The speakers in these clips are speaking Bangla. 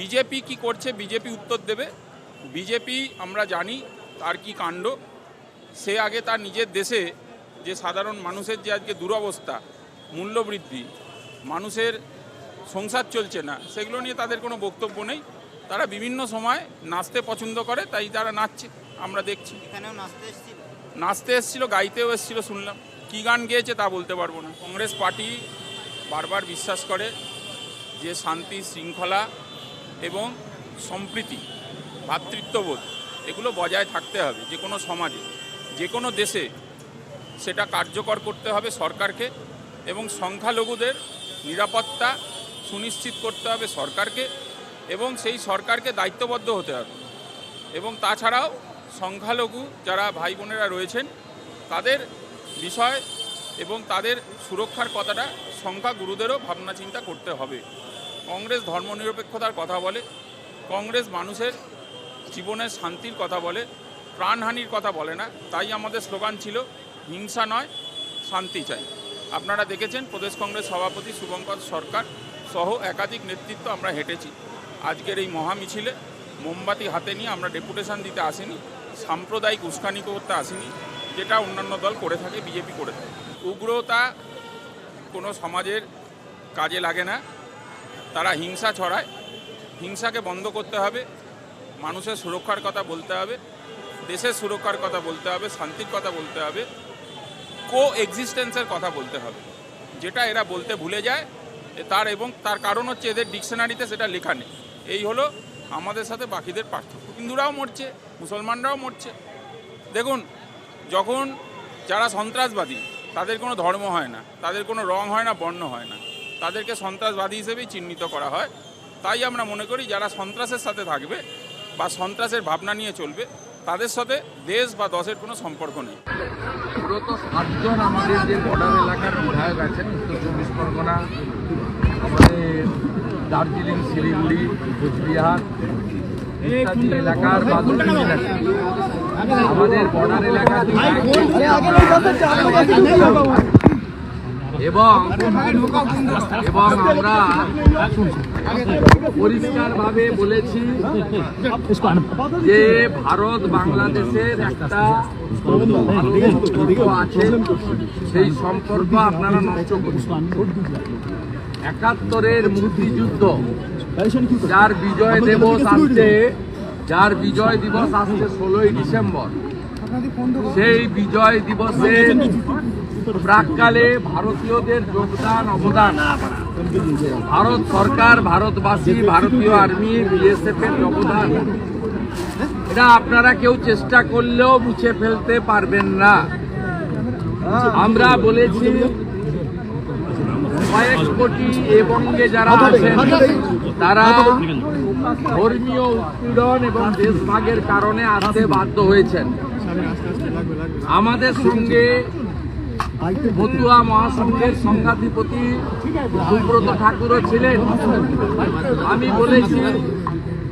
বিজেপি কি করছে? বিজেপি উত্তর দেবে। বিজেপি আমরা জানি তার কি কাণ্ড। সে আগে তার নিজের দেশে যে সাধারণ মানুষের যে আজকে দুরবস্থা মূল্যবৃদ্ধি মানুষের সংসার চলছে না সেগুলো নিয়ে তাদের কোনো বক্তব্য নেই। তারা বিভিন্ন সময় নাচতে পছন্দ করে তাই তারা নাচছে আমরা দেখছি। নাচতে এসেছিল গাইতেও এসেছিল শুনলাম। কী গান গেয়েছে তা বলতে পারব না। কংগ্রেস পার্টি বারবার বিশ্বাস করে যে শান্তি শৃঙ্খলা এবং সম্প্রীতি ভ্রাতৃত্ববোধ এগুলো বজায় থাকতে হবে যে কোনো সমাজে, যে কোনো দেশে সেটা কার্যকর করতে হবে সরকারকে এবং সংখ্যালঘুদের নিরাপত্তা সুনিশ্চিত করতে হবে সরকারকে এবং সেই সরকারকে দায়িত্ববদ্ধ হতে হবে। এবং তাছাড়াও সংখ্যালঘু যারা ভাই বোনেরা রয়েছেন, তাদের বিষয় এবং তাদের সুরক্ষার কথাটা সংখ্যা গুরুদেরও ভাবনা চিন্তা করতে হবে। কংগ্রেস ধর্মনিরপেক্ষতার কথা বলে, কংগ্রেস মানুষের জীবনের শান্তির কথা বলে, প্রাণহানির কথা বলে না। তাই আমাদের স্লোগান ছিল, হিংসা নয়, শান্তি চাই। আপনারা দেখেছেন, প্রদেশ কংগ্রেস সভাপতি শুভঙ্কর সরকার সহ একাধিক নেতৃত্ব আমরা হেঁটেছি। আজকের এই মহামিছিলে মোমবাতি হাতে নিয়ে আমরা ডেপুটেশন দিতে আসিনি, সাম্প্রদায়িক উস্কানি করতে আসিনি, যেটা অন্যান্য দল করে থাকে, বিজেপি করে থাকে। উগ্রতা কোনো সমাজের কাজে লাগে না। তারা হিংসা ছড়ায়। হিংসাকে বন্ধ করতে হবে, মানুষের সুরক্ষার কথা বলতে হবে, দেশের সুরক্ষার কথা বলতে হবে, শান্তির কথা বলতে হবে কো এক্সিস্টেন্সের কথা বলতে হবে। যেটা এরা বলতে ভুলে যায় তার এবং তার কারণ হচ্ছে এদের ডিকশনারিতে সেটা লেখা নেই। এই হলো আমাদের সাথে বাকিদের পার্থক্য। হিন্দুরাও মরছে, মুসলমানরাও মরছে। দেখুন, যখন যারা সন্ত্রাসবাদী, তাদের কোনো ধর্ম হয় না, তাদের কোনো রং হয় না, বর্ণ হয় না। তাদেরকে সন্ত্রাসবাদী হিসেবেই চিহ্নিত করা হয়। তাই আমরা মনে করি যারা সন্ত্রাসের সাথে থাকবে বা সন্ত্রাসের ভাবনা নিয়ে চলবে, তাদের সাথে দেশ বা দশের কোনো সম্পর্ক নেই। মূলত সাতজন আমাদের যে বর্ডার এলাকার বিধায়ক আছেন চব্বিশ পরগনা, আমাদের দার্জিলিং, শিলিগুড়ি, কোচবিহার, ইত্যাদি এলাকার এলাকা আমাদের বর্ডার এলাকা এবং এবং আমরা পরিষ্কারভাবে বলেছি যে ভারত বাংলাদেশের একটা আছে, সেই সম্পর্ক আপনারা নষ্ট করছেন একাত্তরের মুক্তিযুদ্ধ, যার বিজয় দিবস আসছে, যার বিজয় দিবস আসছে ষোলোই ডিসেম্বর, সেই বিজয় দিবসে প্রাককালে ভারতীয়দের যোগদান অবদান। ভারত সরকার ভারতবাসী ভারতীয় আর্মি বিএসএফ এর অবদান এটা আপনারা কেউ চেষ্টা করলেও মুছে ফেলতে পারবেন না। আমরা বলেছি কয়েক কোটি এবঙ্গে যারা আছেন তারা ধর্মীয় উৎপীড়ন এবং দেশভাগের কারণে আসতে বাধ্য হয়েছেন। আমাদের সঙ্গে মতুয়া মহাসংঘের সংঘাধিপতি সুব্রত ঠাকুরও ছিলেন। আমি বলেছি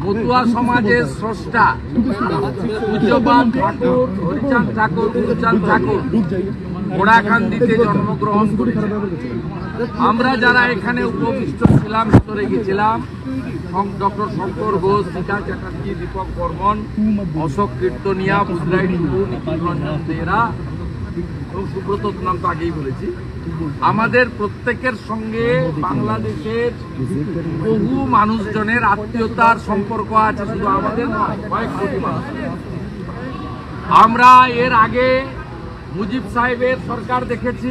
মতুয়া সমাজের স্রষ্টা পূজ্যপাল ঠাকুর, হরিচাঁদ ঠাকুর, গুরুচাঁদ ঠাকুর ওড়াকান্দিতে জন্মগ্রহণ করেছেন। আমরা যারা এখানে উপবিষ্ট ছিলাম, ভিতরে গেছিলাম ডক্টর শঙ্কর ঘোষ, সীতা চ্যাটার্জি, দীপক বর্মন, অশোক কীর্তনিয়া বুধরাই টুডু নিখিল রঞ্জন এবং সুব্রত নাম তো আগেই বলেছি। আমাদের প্রত্যেকের সঙ্গে বাংলাদেশের বহু মানুষজনের আত্মীয়তার সম্পর্ক আছে, শুধু আমাদের আমরা এর আগে মুজিব সাহেবের সরকার দেখেছি,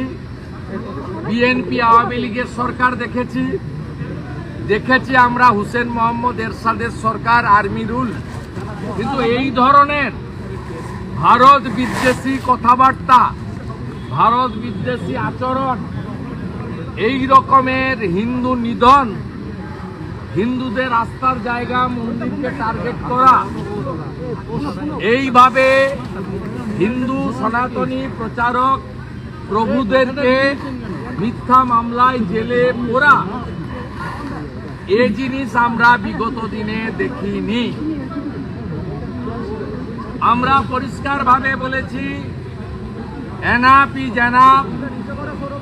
বিএনপি, আওয়ামী লীগের সরকার দেখেছি। দেখেছি আমরা হুসেন মোহাম্মদ এরশাদের সরকার আর্মি রুল কিন্তু এই ধরনের ভারত বিদ্বেষী কথাবার্তা, ভারত বিদ্বেষী আচরণ, এই রকমের হিন্দু নিধন, হিন্দুদের আস্থার জায়গা মন্দিরকে টার্গেট করা, এইভাবে হিন্দু সনাতনী প্রচারক প্রভুদেরকে মিথ্যা মামলায় জেলে পোরা এ জিনিস আমরা বিগত দিনে দেখিনি। আমরা পরিষ্কারভাবে বলেছি, এনাপি জেনাপ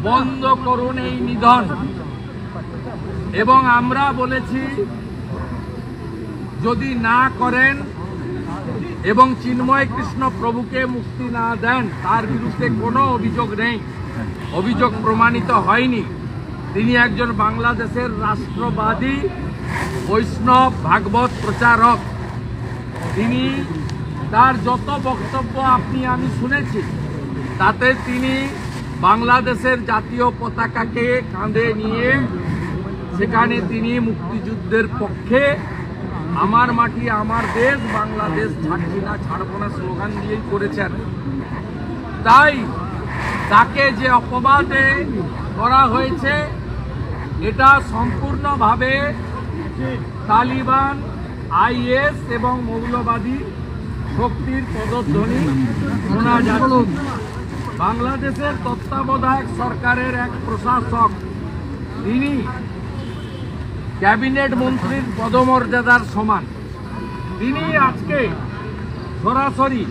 বন্ধ করুন এই নিধন। এবং আমরা বলেছি, যদি না করেন এবং চিন্ময় কৃষ্ণ প্রভুকে মুক্তি না দেন, তার বিরুদ্ধে কোনো অভিযোগ নেই। অভিযোগ প্রমাণিত হয়নি। তিনি একজন বাংলাদেশের রাষ্ট্রবাদী, বৈষ্ণব ভাগবত প্রচারক। তিনি তার যত বক্তব্য আপনি, আমি শুনেছি, তাতে তিনি বাংলাদেশের জাতীয় পতাকাকে কাঁধে নিয়ে সেখানে তিনি মুক্তিযুদ্ধের পক্ষে, আমার মাটি, আমার দেশ, বাংলাদেশ ছাড়ছি না, ছাড়বো না স্লোগান দিয়েই করেছেন। তাই তাকে যে অপবাদে করা হয়েছে, এটা সম্পূর্ণভাবে তালিবান, আইএস এবং মৌলবাদী শক্তির পদধ্বনি শোনা যাচ্ছে। বাংলাদেশের তত্ত্বাবধায়ক সরকারের এক প্রশাসক, তিনি ক্যাবিনেট মন্ত্রীর পদমর্যাদার সমান। তিনি আজকে সরাসরি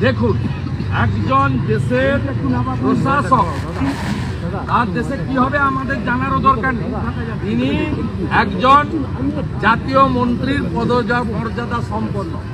দেখুন, একজন দেশের প্রশাসক, তার দেশে কি হবে আমাদের জানারও দরকার নেই। তিনি একজন জাতীয় মন্ত্রীর পদজা- মর্যাদা সম্পন্ন।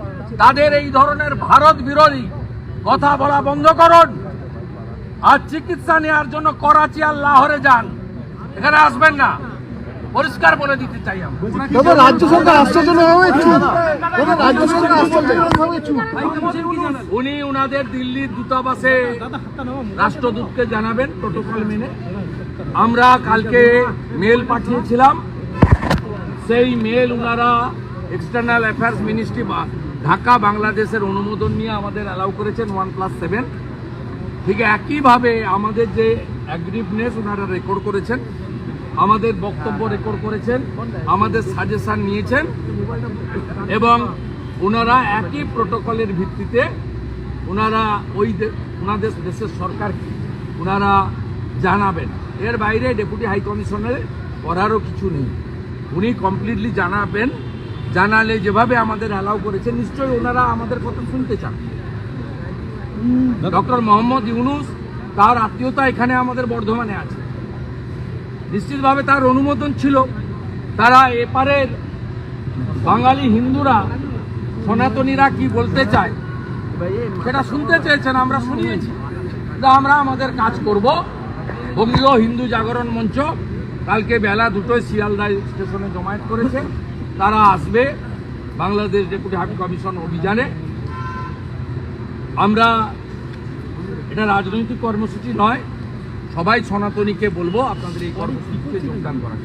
তাদের এই ধরনের ভারত বিরোধী কথা বলা বন্ধ করুন। আর চিকিৎসা নেওয়ার জন্য করাচি আর লাহোরে যান। এখানে আসবেন না। পরিষ্কার বলে দিতে চাই আমরা। রাজ্য সরকার রাজ্য উনি উনাদের দিল্লির দূতাবাসে রাষ্ট্রদূতকে জানাবেন প্রোটোকল মেনে। আমরা কালকে মেল পাঠিয়েছিলাম। সেই মেল উনারা এক্সটার্নাল অ্যাফেয়ার্স মিনিস্ট্রি বা ঢাকা, বাংলাদেশের অনুমোদন নিয়ে আমাদের অ্যালাউ করেছেন ওয়ান প্লাস সেভেন ঠিক একইভাবে আমাদের যে অ্যাগ্রিভনেস ওনারা রেকর্ড করেছেন, আমাদের বক্তব্য রেকর্ড করেছেন, আমাদের সাজেশন নিয়েছেন এবং ওনারা একই প্রোটোকলের ভিত্তিতে ওনারা ওই ওনাদের দেশের সরকারকে ওনারা জানাবেন। এর বাইরে ডেপুটি হাই কমিশনারে করারও কিছু নেই। উনি কমপ্লিটলি জানাবেন জানালে যেভাবে আমাদের অ্যালাউ করেছেন নিশ্চয়ই ওনারা আমাদের কথা শুনতে চান। ডক্টর মোহাম্মদ ইউনুস তার আত্মীয়তা এখানে আমাদের বর্ধমানে আছে। নিশ্চিতভাবে তার অনুমোদন ছিল। তারা এপারের বাঙালি হিন্দুরা, সনাতনীরা কি বলতে চায়, সেটা শুনতে চেয়েছেন, আমরা শুনিয়েছি। আমরা আমাদের কাজ করব। বঙ্গীয় হিন্দু জাগরণ মঞ্চ কালকে বেলা দুটোয় শিয়ালদা স্টেশনে জমায়েত করেছে। তারা আসবে বাংলাদেশ ডেপুটি হাই কমিশন অভিযানে। আমরা এটা রাজনৈতিক কর্মসূচি নয়, সবাই সনাতনীকে বলব আপনাদের এই কর্মসূচিতে যোগদান করার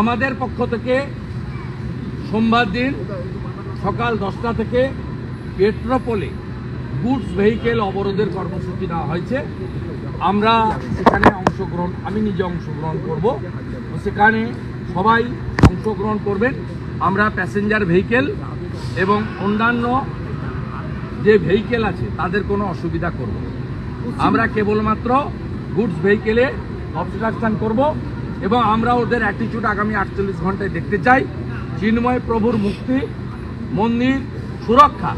আমাদের পক্ষ থেকে সোমবার দিন সকাল দশটা থেকে পেট্রোপোলে গুডস ভেহিকেল অবরোধের কর্মসূচি নেওয়া হয়েছে। আমরা সেখানে অংশগ্রহণ আমি নিজে অংশগ্রহণ করব। সেখানে সবাই অংশগ্রহণ করবেন। আমরা প্যাসেঞ্জার ভেহিকেল এবং অন্যান্য যে ভেহিকেল আছে তাদের কোনো অসুবিধা করব না। আমরা কেবলমাত্র গুডস ভেহিকেলে অবস্ট্রাকশন করব এবং আমরা ওদের অ্যাটিটিউড আগামী আটচল্লিশ ঘন্টায় দেখতে চাই। চিন্ময় প্রভুর মুক্তি মন্দির সুরক্ষা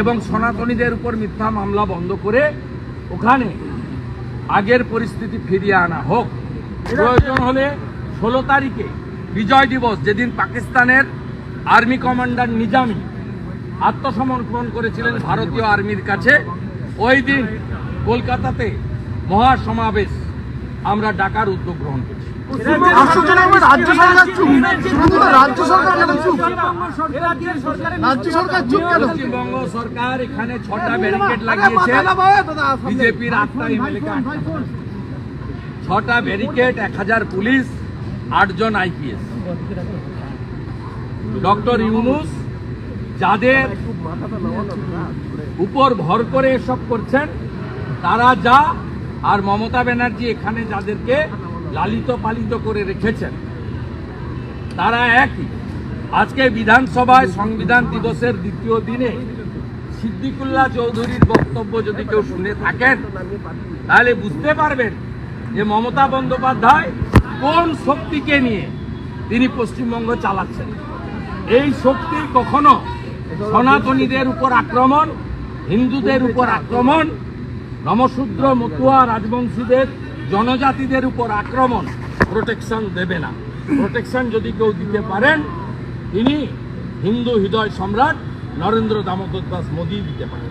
এবং সনাতনীদের উপর মিথ্যা মামলা বন্ধ করে ওখানে আগের পরিস্থিতি ফিরিয়ে আনা হোক। প্রয়োজন হলে ষোলো তারিখে বিজয় দিবস, যেদিন পাকিস্তানের আর্মি কমান্ডার নিজামী আত্মসমর্পণ করেছিলেন ভারতীয় আর্মির কাছে, ওই দিন কলকাতাতে মহাসমাবেশ আমরা ডাকার উদ্যোগ গ্রহণ করছি। পশ্চিমবঙ্গ সরকার এখানে ছটা লাগিয়েছে, বিজেপির ছটা ব্যারিকেড এক হাজার পুলিশ আটজন আইপিএস। ডক্টর ইউনুস, যাদের উপর ভর করে এসব করছেন, তারা যা আর মমতা ব্যানার্জি এখানে যাদেরকে লালিত পালিত করে রেখেছেন, তারা একই। আজকে বিধানসভায় সংবিধান দিবসের দ্বিতীয় দিনে সিদ্দিকুল্লাহ চৌধুরীর বক্তব্য যদি কেউ শুনে থাকেন, তাহলে বুঝতে পারবেন যে মমতা বন্দ্যোপাধ্যায় কোন শক্তিকে নিয়ে তিনি পশ্চিমবঙ্গ চালাচ্ছেন। এই শক্তি কখনো সনাতনীদের উপর আক্রমণ, হিন্দুদের উপর আক্রমণ নমশূদ্র মতুয়া, রাজবংশীদের, জনজাতিদের উপর আক্রমণ প্রোটেকশন দেবে না। প্রোটেকশন যদি কেউ দিতে পারেন, তিনি হিন্দু হৃদয় সম্রাট নরেন্দ্র দামোদর দাস মোদী দিতে পারেন।